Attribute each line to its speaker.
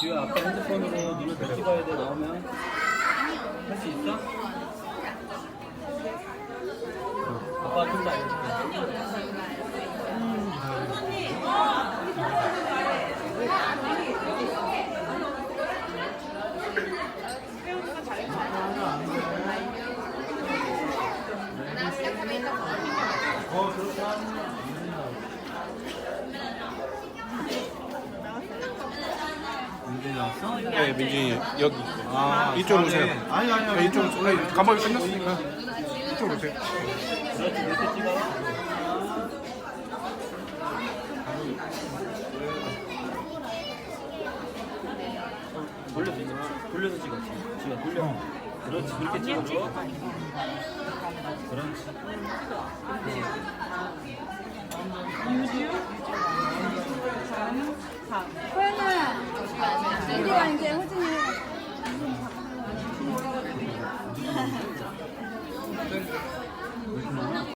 Speaker 1: 지효 아빠 핸드폰으로 눈을 찍어야 돼 나오면. 할 수 있어? 어, 아빠 좀더 알려줄게 문제 나왔어?
Speaker 2: 네, 민준이 여기.
Speaker 1: 아
Speaker 2: 이쪽으로 오세요.
Speaker 1: 아니 아니
Speaker 2: 네, 이쪽으로 오세요. 네, 감옥이 끝났으니까. 이쪽으로 오세요.
Speaker 1: 찍어 돌려서 찍어. 돌려서 찍어. 돌려. 그렇지 그렇게 찍어줘 그렇지
Speaker 3: 와 이제 호진이.